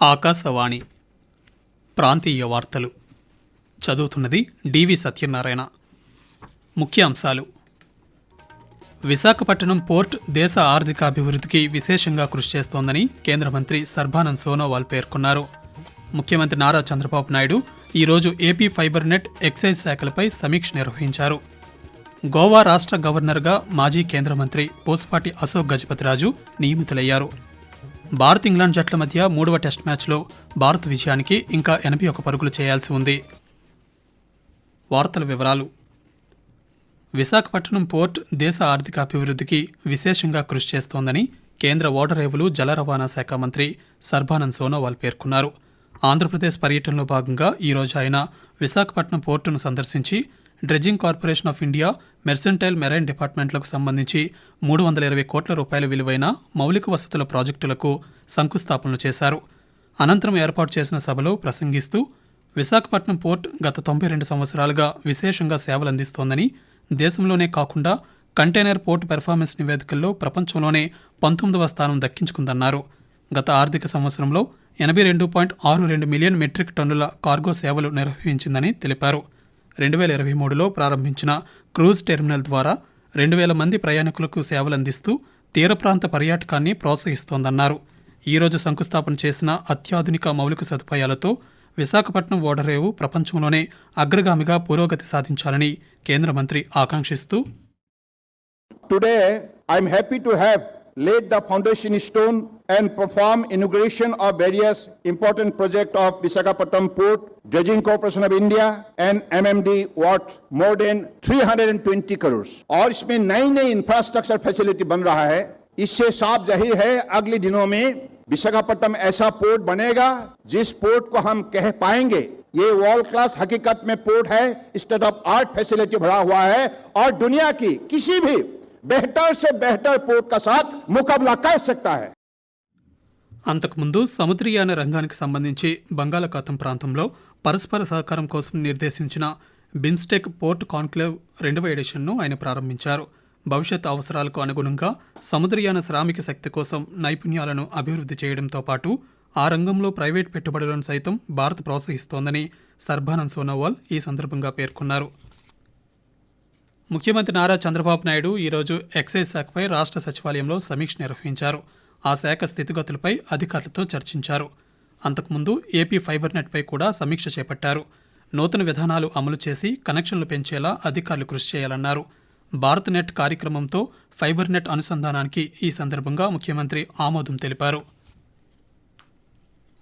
ఆకాశవాణి ప్రాంతీయ వార్తలు. చదువుతున్నది డివి సత్యనారాయణ. ముఖ్య అంశాలు విశాఖపట్నం పోర్ట్ దేశ ఆర్థికాభివృద్ధికి విశేషంగా కృషి చేస్తోందని కేంద్ర మంత్రి సర్బానంద్ సోనోవాల్ పేర్కొన్నారు. ముఖ్యమంత్రి నారా చంద్రబాబు నాయుడు ఈరోజు ఏపీ ఫైబర్ నెట్ ఎక్సైజ్ శాఖలపై సమీక్ష నిర్వహించారు. గోవా రాష్ట్ర గవర్నర్గా మాజీ కేంద్ర మంత్రి పోసుపాటి అశోక్ గజపతిరాజు నియమితులయ్యారు. భారత్ ఇంగ్లాండ్ జట్ల మధ్య మూడవ టెస్ట్ మ్యాచ్లో భారత్ విజయానికి ఇంకా ఎనభై ఒక పరుగులు చేయాల్సి ఉంది. వార్తల వివరాలు. విశాఖపట్నం పోర్ట్ దేశ ఆర్థిక అభివృద్ధికి విశేషంగా కృషి చేస్తోందని కేంద్ర ఓడరేవులు జల రవాణా శాఖ మంత్రి సర్బానంద్ సోనోవాల్ పేర్కొన్నారు. ఆంధ్రప్రదేశ్ పర్యటనలో భాగంగా ఈరోజు ఆయన విశాఖపట్నం పోర్టును సందర్శించి dredging corporation of India mercantile marine డిపార్ట్మెంట్లకు సంబంధించి మూడు వందల ఇరవై కోట్ల రూపాయల విలువైన మౌలిక వసతుల ప్రాజెక్టులకు శంకుస్థాపనలు చేశారు. అనంతరం ఏర్పాటు చేసిన సభలో ప్రసంగిస్తూ విశాఖపట్నం పోర్ట్ గత తొంభై రెండు సంవత్సరాలుగా విశేషంగా సేవలు అందిస్తోందని దేశంలోనే కాకుండా కంటైనర్ పోర్ట్ పెర్ఫార్మెన్స్ నివేదికల్లో ప్రపంచంలోనే పంతొమ్మిదవ స్థానం దక్కించుకుందన్నారు. గత ఆర్థిక సంవత్సరంలో ఎనభై రెండు పాయింట్ ఆరు రెండు మిలియన్ మెట్రిక్ టన్నుల కార్గో సేవలు నిర్వహించిందని తెలిపారు. రెండు వేల ఇరవై మూడులో ప్రారంభించిన క్రూజ్ టెర్మినల్ ద్వారా రెండు వేల మంది ప్రయాణికులకు సేవలందిస్తూ తీర ప్రాంత పర్యాటకాన్ని ప్రోత్సహిస్తోందన్నారు. ఈరోజు శంకుస్థాపన చేసిన అత్యాధునిక మౌలిక సదుపాయాలతో విశాఖపట్నం ఓడరేవు ప్రపంచంలోనే అగ్రగామిగా పురోగతి సాధించాలని కేంద్ర మంత్రి ఆకాంక్షిస్తూ today I'm happy to have have the foundation stone and perform inauguration of various important projects of Visakhapatnam Port, Dredging Corporation of India and MMD worth more than 320 crores. और इसमें नई नई इंफ्रास्ट्रक्चर फैसिलिटी बन रहा है। इससे साफ़ ज़ाहिर है अगले दिनों में विशाखापट्टनम ऐसा पोर्ट बनेगा जिस पोर्ट को हम कह पाएँगे। ये वर्ल्ड क्लास हकीकत में पोर्ट है स्टेट ऑफ़ आर्ट फैसिलिटी भरा हुआ है। और दुनिया की किसी भी बेहतर से बेहतर पोर्ट का साथ मुकाबला कर सकता है। అంతకుముందు సముద్రయాన రంగానికి సంబంధించి బంగాళాఖాతం ప్రాంతంలో పరస్పర సహకారం కోసం నిర్దేశించిన బిమ్స్టెక్ పోర్ట్ కాన్క్లేవ్ రెండవ ఎడిషన్ను ఆయన ప్రారంభించారు. భవిష్యత్ అవసరాలకు అనుగుణంగా సముద్రయాన శ్రామిక శక్తి కోసం నైపుణ్యాలను అభివృద్ధి చేయడంతో పాటు ఆ రంగంలో ప్రైవేట్ పెట్టుబడులను సైతం భారత్ ప్రోత్సహిస్తోందని సర్బానంద్ సోనోవాల్ ఈ సందర్భంగా పేర్కొన్నారు. ముఖ్యమంత్రి నారా చంద్రబాబు నాయుడు ఈరోజు ఎక్సైజ్ శాఖపై రాష్ట్ర సచివాలయంలో సమీక్ష నిర్వహించారు. ఆ శాఖ స్థితిగతులపై అధికారులతో చర్చించారు. అంతకుముందు ఏపీ ఫైబర్ నెట్పై కూడా సమీక్ష చేపట్టారు. నూతన విధానాలు అమలు చేసి కనెక్షన్లు పెంచేలా అధికారులు కృషి చేయాలన్నారు. భారత్ నెట్ కార్యక్రమంతో ఫైబర్ నెట్ అనుసంధానానికి ఈ సందర్భంగా ముఖ్యమంత్రి ఆమోదం తెలిపారు.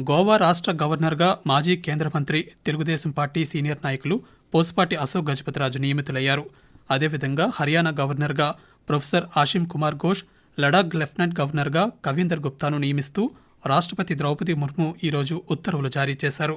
గోవా రాష్ట్ర గవర్నర్గా మాజీ కేంద్ర మంత్రి తెలుగుదేశం పార్టీ సీనియర్ నాయకులు పోసుపాటి అశోక్ గజపతిరాజు నియమితులయ్యారు. అదేవిధంగా హర్యానా గవర్నర్గా ప్రొఫెసర్ ఆషిమ్ కుమార్ ఘోష్ లడాక్ లెఫ్టినెంట్ గవర్నర్గా కవీందర్ గుప్తాను నియమిస్తూ రాష్ట్రపతి ద్రౌపది ముర్ము ఈరోజు ఉత్తర్వులు జారీ చేశారు.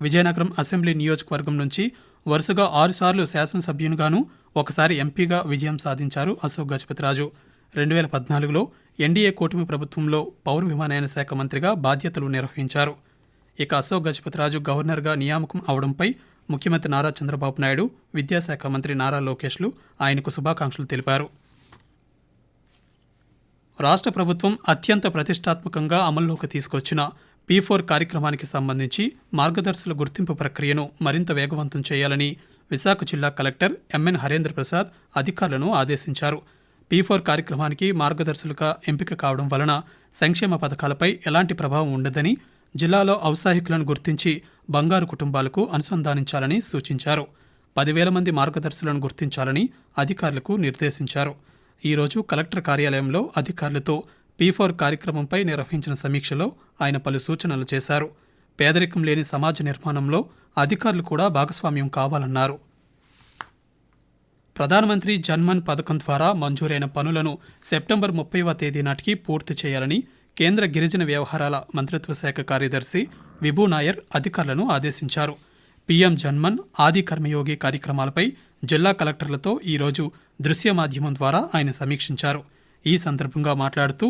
విజయనగరం అసెంబ్లీ నియోజకవర్గం నుంచి వరుసగా ఆరుసార్లు శాసనసభ్యునిగాను ఒకసారి ఎంపీగా విజయం సాధించారు అశోక్ గజపతిరాజు. రెండు వేల పద్నాలుగులో ఎన్డీఏ కూటమి ప్రభుత్వంలో పౌర విమానయాన శాఖ మంత్రిగా బాధ్యతలు నిర్వహించారు. ఇక అశోక్ గజపతిరాజు గవర్నర్గా నియామకం అవడంపై ముఖ్యమంత్రి నారా చంద్రబాబు నాయుడు విద్యాశాఖ మంత్రి నారా లోకేష్లు ఆయనకు శుభాకాంక్షలు తెలిపారు. రాష్ట్ర ప్రభుత్వం అత్యంత ప్రతిష్టాత్మకంగా అమల్లోకి తీసుకొచ్చిన పీ ఫోర్ కార్యక్రమానికి సంబంధించి మార్గదర్శుల గుర్తింపు ప్రక్రియను మరింత వేగవంతం చేయాలని విశాఖ జిల్లా కలెక్టర్ ఎంఎన్ హరేంద్ర ప్రసాద్ అధికారులను ఆదేశించారు. పీ ఫోర్ కార్యక్రమానికి మార్గదర్శులుగా ఎంపిక కావడం వలన సంక్షేమ పథకాలపై ఎలాంటి ప్రభావం ఉండదని జిల్లాలో ఔత్సాహికులను గుర్తించి బంగారు కుటుంబాలకు అనుసంధానించాలని సూచించారు. పదివేల మంది మార్గదర్శులను గుర్తించాలని అధికారులకు నిర్దేశించారు. ఈరోజు కలెక్టర్ కార్యాలయంలో అధికారులతో పీ ఫోర్ కార్యక్రమంపై నిర్వహించిన సమీక్షలో ఆయన పలు సూచనలు చేశారు. పేదరికం లేని సమాజ నిర్మాణంలో అధికారులు కూడా భాగస్వామ్యం కావాలన్నారు. ప్రధానమంత్రి జన్మన్ పథకం ద్వారా మంజూరైన పనులను సెప్టెంబర్ ముప్పైవ తేదీ నాటికి పూర్తి చేయాలని కేంద్ర గిరిజన వ్యవహారాల మంత్రిత్వ శాఖ కార్యదర్శి విభూ నాయర్ అధికారులను ఆదేశించారు. పీఎం జన్మన్ ఆది కర్మయోగి కార్యక్రమాలపై జిల్లా కలెక్టర్లతో ఈరోజు దృశ్య మాధ్యమం ద్వారా ఆయన సమీక్షించారు. ఈ సందర్భంగా మాట్లాడుతూ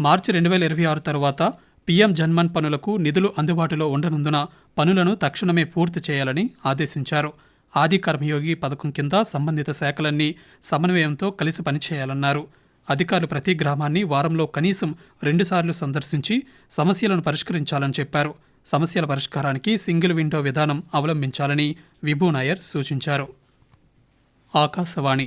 మార్చి రెండు వేల ఇరవై ఆరు తర్వాత పీఎం జన్మన్ పనులకు నిధులు అందుబాటులో ఉండనందున పనులను తక్షణమే పూర్తి చేయాలని ఆదేశించారు. ఆది కర్మయోగి పథకం కింద సంబంధిత శాఖలన్నీ సమన్వయంతో కలిసి పనిచేయాలన్నారు. అధికారులు ప్రతి గ్రామాన్ని వారంలో కనీసం రెండుసార్లు సందర్శించి సమస్యలను పరిష్కరించాలని చెప్పారు. సమస్యల పరిష్కారానికి సింగిల్ విండో విధానం అవలంబించాలని విభూ నాయర్ సూచించారు. ఆకాశవాణి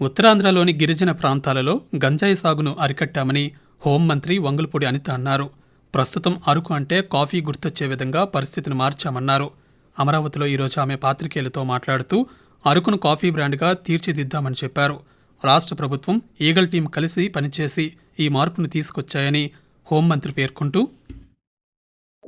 ఉత్తరాంధ్రలోని గిరిజన ప్రాంతాలలో గంజాయి సాగును అరికట్టామని హోంమంత్రి వంగులపూడి అనిత అన్నారు. ప్రస్తుతం అరకు అంటే కాఫీ గుర్తొచ్చే విధంగా పరిస్థితిని మార్చామన్నారు. అమరావతిలో ఈరోజు ఆమె పాత్రికేయులతో మాట్లాడుతూ అరకును కాఫీ బ్రాండ్గా తీర్చిదిద్దామని చెప్పారు. రాష్ట్ర ప్రభుత్వం ఈగల్ టీం కలిసి పనిచేసి ఈ మార్పును తీసుకొచ్చాయని హోంమంత్రి పేర్కొంటూ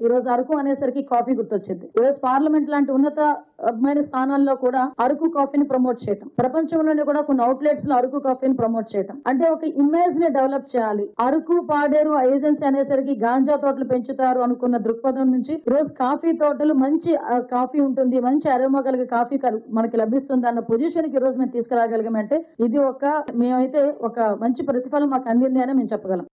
ఈ రోజు అరకు అనేసరికి కాఫీ గుర్తొచ్చింది. ఈ రోజు పార్లమెంట్ లాంటి ఉన్నతమైన స్థానాల్లో కూడా అరకు కాఫీని ప్రమోట్ చేయటం. ప్రపంచంలోనే కూడా కొన్ని అవుట్లెట్స్లో అరకు కాఫీని ప్రమోట్ చేయటం. అంటే ఒక ఇమేజ్ని డెవలప్ చేయాలి. అరకు పాడేరు ఏజెన్సీ అనేసరికి గాంజా తోటలు పెంచుతారు అనుకున్న దృక్పథం నుంచి ఈ రోజు కాఫీ తోటలు మంచి కాఫీ ఉంటుంది మంచి అరోమా కలిగే కాఫీ మనకి లభిస్తుంది అన్న పొజిషన్కి ఈ రోజు మేము తీసుకురాగలిగామంటే ఇది ఒక మేమైతే ఒక మంచి ప్రతిఫలం మాకు అందింది అని మేము చెప్పగలం.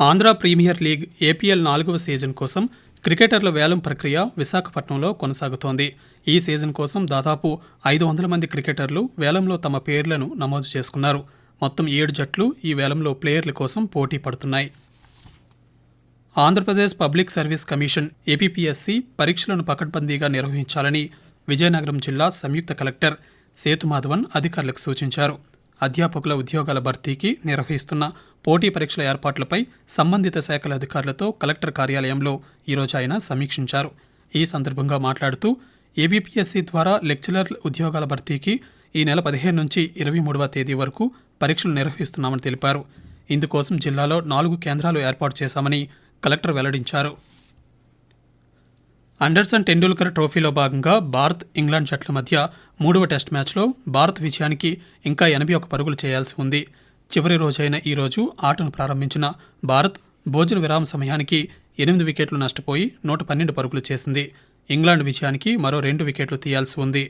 ఆంధ్ర ప్రీమియర్ లీగ్ ఏపీఎల్ నాలుగవ సీజన్ కోసం క్రికెటర్ల వేలం ప్రక్రియ విశాఖపట్నంలో కొనసాగుతోంది. ఈ సీజన్ కోసం దాదాపు ఐదు వందల మంది క్రికెటర్లు వేలంలో తమ పేర్లను నమోదు చేసుకున్నారు. మొత్తం ఏడు జట్లు ఈ వేలంలో ప్లేయర్ల కోసం పోటీ పడుతున్నాయి. Andhra Pradesh public service commission APPSC పరీక్షలను పకడ్బందీగా నిర్వహించాలని విజయనగరం జిల్లా సంయుక్త కలెక్టర్ సేతుమాధవన్ అధికారులకు సూచించారు. అధ్యాపకుల ఉద్యోగాల భర్తీకి నిర్వహిస్తున్న పోటీ పరీక్షల ఏర్పాట్లపై సంబంధిత శాఖల అధికారులతో కలెక్టర్ కార్యాలయంలో ఈరోజు ఆయన సమీక్షించారు. ఈ సందర్భంగా మాట్లాడుతూ ఏబీపీఎస్సీ ద్వారా లెక్చరర్ ఉద్యోగాల భర్తీకి ఈ నెల పదిహేను నుంచి ఇరవై మూడవ తేదీ వరకు పరీక్షలు నిర్వహిస్తున్నామని తెలిపారు. ఇందుకోసం జిల్లాలో నాలుగు కేంద్రాలు ఏర్పాటు చేశామని కలెక్టర్ వెల్లడించారు. అండర్సన్ టెండూల్కర్ ట్రోఫీలో భాగంగా భారత్ ఇంగ్లాండ్ జట్ల మధ్య మూడవ టెస్ట్ మ్యాచ్లో భారత్ విజయానికి ఇంకా ఎనభై ఒక పరుగులు చేయాల్సి ఉంది. చివరి రోజైన ఈ రోజు ఆటను ప్రారంభించిన భారత్ భోజన విరామ సమయానికి ఎనిమిది వికెట్లు నష్టపోయి నూట పన్నెండు పరుగులు చేసింది. ఇంగ్లాండ్ విజయానికి మరో రెండు వికెట్లు తీయాల్సి ఉంది.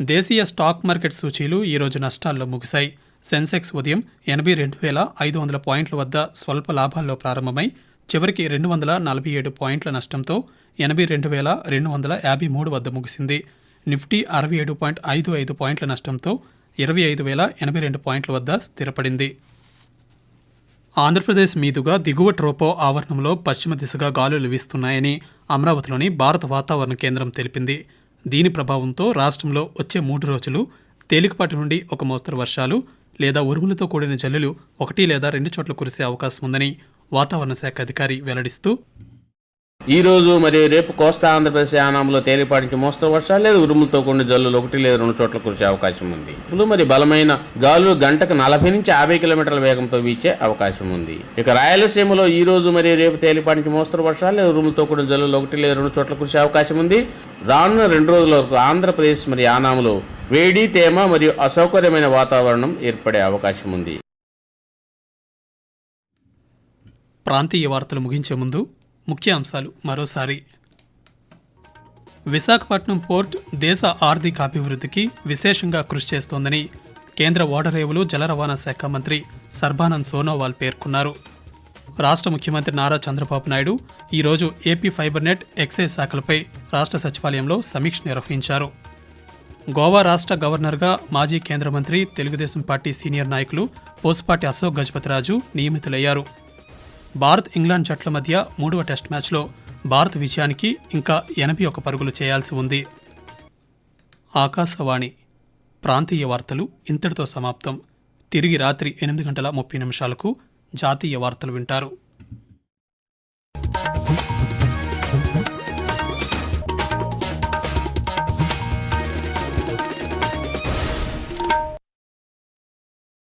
దేశీయ స్టాక్ మార్కెట్ సూచీలు ఈరోజు నష్టాల్లో ముగిశాయి. సెన్సెక్స్ ఉదయం ఎనభై రెండు వేల ఐదు వందల పాయింట్ల వద్ద స్వల్ప లాభాల్లో ప్రారంభమై చివరికి రెండు వందల నలభై ఏడు పాయింట్ల నష్టంతో ఎనభై రెండు వేల రెండు వందల యాభై మూడు వద్ద ముగిసింది. నిఫ్టీ అరవై ఏడు పాయింట్ ఐదు ఐదు పాయింట్ల నష్టంతో ఇరవై ఐదు వేల ఎనభై రెండు పాయింట్ల వద్ద స్థిరపడింది. ఆంధ్రప్రదేశ్ మీదుగా దిగువ ట్రోపో ఆవరణంలో పశ్చిమ దిశగా గాలులు వీస్తున్నాయని అమరావతిలోని భారత వాతావరణ కేంద్రం తెలిపింది. దీని ప్రభావంతో రాష్ట్రంలో వచ్చే మూడు రోజులు తేలికపాటి నుండి ఒక మోస్తరు వర్షాలు లేదా ఉరుములతో కూడిన జల్లులు ఒకటి లేదా రెండు చోట్ల కురిసే అవకాశం ఉందని వాతావరణ శాఖ అధికారి వెల్లడిస్తూ ఈ రోజు మరియు రేపు కోస్తా ఆంధ్రప్రదేశ్ యానాంలో తేలిపాటి నుంచి మోస్తరు వర్షాలు లేదా ఉరుములతో కొన్ని జల్లులు ఒకటి లేదా రెండు చోట్ల కురిసే అవకాశం ఉంది. ఇప్పుడు మరి బలమైన గాలులు గంటకు నలభై నుంచి యాభై కిలోమీటర్ల వేగంతో వీచే అవకాశం ఉంది. ఇక రాయలసీమలో ఈ రోజు మరియు రేపు తేలిపాటి నుంచి మోస్తరు వర్షాలు లేదా ఉరుములతో కూడిన జల్లులు ఒకటి లేదా రెండు చోట్ల కురిసే అవకాశం ఉంది. రానున్న రెండు రోజుల వరకు ఆంధ్రప్రదేశ్ మరియు యానాంలో వేడి తేమ మరియు అసౌకర్యమైన వాతావరణం ఏర్పడే అవకాశం ఉంది. ప్రాంతీయ వార్తలు ముగించే ముందు ముఖ్య అంశాలు మరోసారి. విశాఖపట్నం పోర్ట్ దేశ ఆర్థిక అభివృద్ధికి విశేషంగా కృషి చేస్తోందని కేంద్ర ఓడరేవులు జల రవాణా శాఖ మంత్రి సర్బానంద్ సోనోవాల్ పేర్కొన్నారు. రాష్ట్ర ముఖ్యమంత్రి నారా చంద్రబాబు నాయుడు ఈరోజు ఏపీ ఫైబర్నెట్ ఎక్సైజ్ శాఖలపై రాష్ట్ర సచివాలయంలో సమీక్ష నిర్వహించారు. గోవా రాష్ట్ర గవర్నర్గా మాజీ కేంద్ర మంత్రి తెలుగుదేశం పార్టీ సీనియర్ నాయకులు పోసుపాటి అశోక్ గజపతిరాజు నియమితులయ్యారు. భారత్ ఇంగ్లాండ్ జట్ల మధ్య మూడవ టెస్ట్ మ్యాచ్లో భారత్ విజయానికి ఇంకా ఎనభై ఒక పరుగులు చేయాల్సి ఉంది. ఆకాశవాణి ప్రాంతీయ వార్తలు ఇంతటితో సమాప్తం. తిరిగి రాత్రి ఎనిమిది గంటల ముప్పై నిమిషాలకు జాతీయ వార్తలు వింటారు.